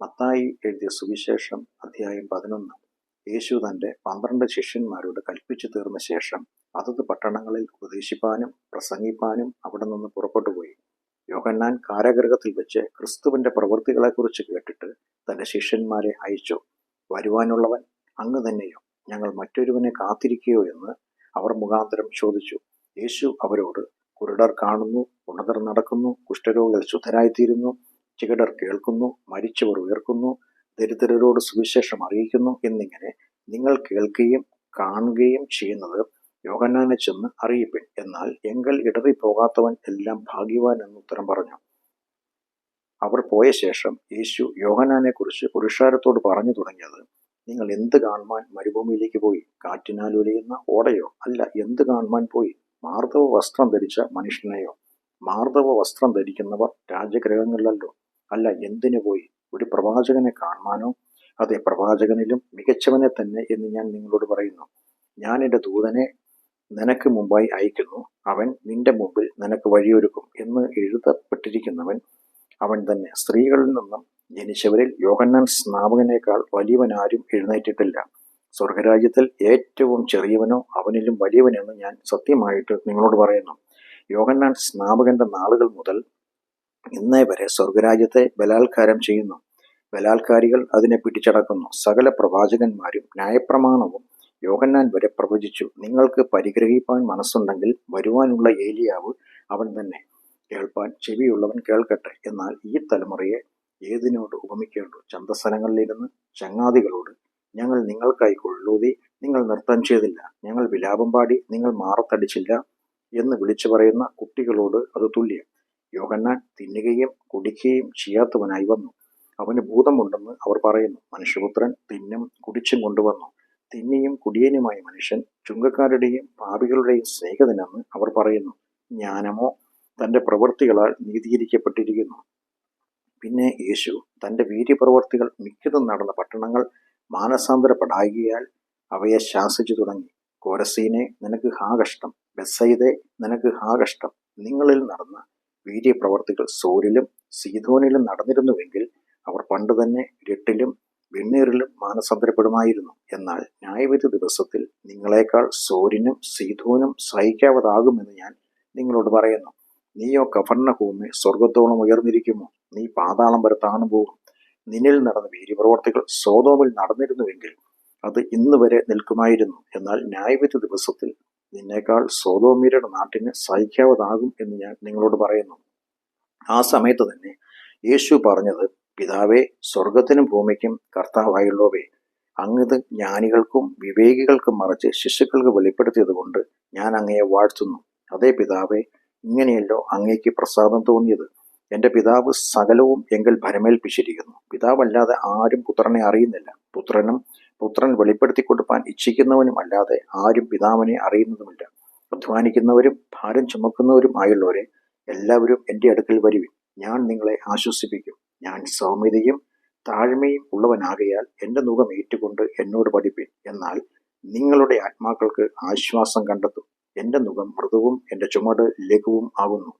മത്തായി എഴുതിയ സുവിശേഷം അധ്യായം പതിനൊന്ന്. യേശു തന്റെ പന്ത്രണ്ട് ശിഷ്യന്മാരോട് കൽപ്പിച്ചു തീർന്ന ശേഷം അതത് പട്ടണങ്ങളിൽ ഉപദേശിപ്പാനും പ്രസംഗിപ്പാനും അവിടെ നിന്ന് പുറപ്പെട്ടുപോയി യോഹന്നാൻ കാരാഗ്രഹത്തിൽ വെച്ച് ക്രിസ്തുവിന്റെ പ്രവൃത്തികളെക്കുറിച്ച് കേട്ടിട്ട് തന്റെ ശിഷ്യന്മാരെ അയച്ചു വരുവാനുള്ളവൻ അങ്ങ് തന്നെയോ? ഞങ്ങൾ മറ്റൊരുവനെ കാത്തിരിക്കുകയോ എന്ന് അവർ മുഖാന്തരം ചോദിച്ചു. യേശു അവരോട് കുരുടർ കാണുന്നു ഉണതർ നടക്കുന്നു കുഷ്ഠരോഗികൾ ശുദ്ധരായിത്തീരുന്നു ചികിടർ കേൾക്കുന്നു മരിച്ചവർ ഉയർക്കുന്നു ദരിദ്രരോട് സുവിശേഷം അറിയിക്കുന്നു എന്നിങ്ങനെ നിങ്ങൾ കേൾക്കുകയും കാണുകയും ചെയ്യുന്നത് യോഹന്നാനെ ചെന്ന് അറിയിപ്പിൻ. എന്നാൽ എങ്കൽ ഇടറിപ്പോകാത്തവൻ എല്ലാം ഭാഗ്യവാൻ എന്ന് ഉത്തരം പറഞ്ഞു. അവർ പോയ ശേഷം യേശു യോഹനാനെ കുറിച്ച് പുരുഷാരത്തോട് പറഞ്ഞു തുടങ്ങിയത് നിങ്ങൾ എന്ത് കാണുവാൻ മരുഭൂമിയിലേക്ക് പോയി? കാറ്റിനാൽ ഒലിയുന്ന ഓടയോ? അല്ല എന്ത് കാണുവാൻ പോയി? മാർദ്ദവ വസ്ത്രം ധരിച്ച മനുഷ്യനെയോ? മാർദ്ദവ വസ്ത്രം ധരിക്കുന്നവർ രാജഗ്രഹങ്ങളിലല്ലോ. അല്ല എന്തിനു പോയി? ഒരു പ്രവാചകനെ കാണുവാനോ? അതെ പ്രവാചകനിലും മികച്ചവനെ തന്നെ എന്ന് ഞാൻ നിങ്ങളോട് പറയുന്നു. ഞാൻ എന്റെ ദൂതനെ നിനക്ക് മുമ്പായി അയക്കുന്നു. അവൻ നിന്റെ മുമ്പിൽ നിനക്ക് വഴിയൊരുക്കും എന്ന് എഴുതപ്പെട്ടിരിക്കുന്നവൻ അവൻ തന്നെ. സ്ത്രീകളിൽ നിന്നും ജനിച്ചവരിൽ യോഹന്നാൻ സ്നാപകനേക്കാൾ വലിയവൻ ആരും എഴുന്നേറ്റിട്ടില്ല. സ്വർഗരാജ്യത്തിൽ ഏറ്റവും ചെറിയവനോ അവനിലും വലിയവനെന്ന് ഞാൻ സത്യമായിട്ട് നിങ്ങളോട് പറയുന്നു. യോഹന്നാൻ സ്നാപകന്റെ നാളുകൾ മുതൽ ഇന്നേ വരെ സ്വർഗരാജ്യത്തെ ബലാത്കാരം ചെയ്യുന്നു. ബലാത്കാരികൾ അതിനെ പിടിച്ചടക്കുന്നു. സകല പ്രവാചകന്മാരും ന്യായപ്രമാണവും യോഹന്നാൻ വരെ പ്രവചിച്ചു. നിങ്ങൾക്ക് പരിഗ്രഹിപ്പാൻ മനസ്സുണ്ടെങ്കിൽ വരുവാനുള്ള ഏലിയാവ് അവൻ തന്നെ. കേൾപ്പാൻ ചെവിയുള്ളവൻ കേൾക്കട്ടെ. എന്നാൽ ഈ തലമുറയെ ഏതിനോട് ഉപമിക്കേണ്ടു? ചന്തസ്ഥലങ്ങളിലിരുന്ന് ചങ്ങാതികളോട് ഞങ്ങൾ നിങ്ങൾക്കായി കൊള്ളൂതി നിങ്ങൾ നൃത്തം ചെയ്തില്ല ഞങ്ങൾ വിലാപം പാടി നിങ്ങൾ മാറത്തടിച്ചില്ല എന്ന് വിളിച്ചു പറയുന്ന കുട്ടികളോട് അത് തുല്യം. യോഹന്നാൻ തിന്നുകയും കുടിക്കുകയും ചെയ്യാത്തവനായി വന്നു. അവന് ഭൂതമുണ്ടെന്ന് അവർ പറയുന്നു. മനുഷ്യപുത്രൻ തിന്നും കുടിച്ചും കൊണ്ടുവന്നു. തിന്നിയും കുടിയനുമായ മനുഷ്യൻ ചുങ്കക്കാരുടെയും പാപികളുടെയും സ്നേഹിതനെന്ന് അവർ പറയുന്നു. ജ്ഞാനമോ തന്റെ പ്രവൃത്തികളാൽ നീതീകരിക്കപ്പെട്ടിരിക്കുന്നു. പിന്നെ യേശു തന്റെ വീര്യപ്രവർത്തികൾ മിക്കതും നടന്ന പട്ടണങ്ങൾ മാനസാന്തരപ്പെടായികയാൽ അവയെ ശാസിച്ചു തുടങ്ങി. കോരസീനെ നിനക്ക് ഹാകഷ്ടം കഷ്ടം. ബെസൈദെ നിനക്ക് ഹാകഷ്ടം നിങ്ങളിൽ നടന്ന വീര്യപ്രവർത്തികൾ സോരിലും സീതോനിലും നടന്നിരുന്നുവെങ്കിൽ അവർ പണ്ട് തന്നെ രട്ടിലും വെണ്ണീറിലും മാനസാന്തരപ്പെടുമായിരുന്നു. എന്നാൽ ന്യായവിധി ദിവസത്തിൽ നിങ്ങളെക്കാൾ സോരിനും സീതോനും സഹിക്കാവതാകുമെന്ന് ഞാൻ നിങ്ങളോട് പറയുന്നു. നീയോ കഫർണഹൂമെ സ്വർഗത്തോളം ഉയർന്നിരിക്കുമോ? നീ പാതാളം വരെ താണു പോകും. നിന്നിൽ നടന്ന വീര്യപ്രവർത്തികൾ സോതോമിൽ നടന്നിരുന്നുവെങ്കിൽ അത് ഇന്ന് വരെ നിൽക്കുമായിരുന്നു. എന്നാൽ ന്യായവിധി ദിവസത്തിൽ നിന്നേക്കാൾ സോതോമീരുടെ നാട്ടിന് സഹിക്കാവതാകും എന്ന് ഞാൻ നിങ്ങളോട് പറയുന്നു. ആ സമയത്ത് തന്നെ യേശു പറഞ്ഞത് പിതാവേ സ്വർഗത്തിനും ഭൂമിക്കും കർത്താവായുള്ളവേ അങ്ങത് ജ്ഞാനികൾക്കും വിവേകികൾക്കും മറിച്ച് ശിശുക്കൾക്ക് വെളിപ്പെടുത്തിയത് കൊണ്ട് ഞാൻ അങ്ങയെ വാഴ്ത്തുന്നു. അതേ പിതാവേ ഇങ്ങനെയല്ലോ അങ്ങേക്ക് പ്രസാദം തോന്നിയത്. എന്റെ പിതാവ് സകലവും എങ്കിൽ ഭരമേൽപ്പിച്ചിരിക്കുന്നു. പിതാവല്ലാതെ ആരും പുത്രനെ അറിയുന്നില്ല. പുത്രനും പുത്രൻ വെളിപ്പെടുത്തി കൊടുപ്പാൻ ഇച്ഛിക്കുന്നവനും അല്ലാതെ ആരും പിതാവിനെ അറിയുന്നതുമില്ല. അധ്വാനിക്കുന്നവരും ഭാരം ചുമക്കുന്നവരും ആയുള്ളവരെ എല്ലാവരും എന്റെ അടുക്കൽ വരുവിൻ. ഞാൻ നിങ്ങളെ ആശ്വസിപ്പിക്കും. ഞാൻ സൗമ്യതയും താഴ്മയും ഉള്ളവനാകയാൽ എന്റെ മുഖം ഏറ്റുകൊണ്ട് എന്നോട് പഠിപ്പിൻ. എന്നാൽ നിങ്ങളുടെ ആത്മാക്കൾക്ക് ആശ്വാസം കണ്ടെത്തും. എന്റെ മുഖം മൃദുവും എന്റെ ചുമട് ലഘുവും ആകുന്നു.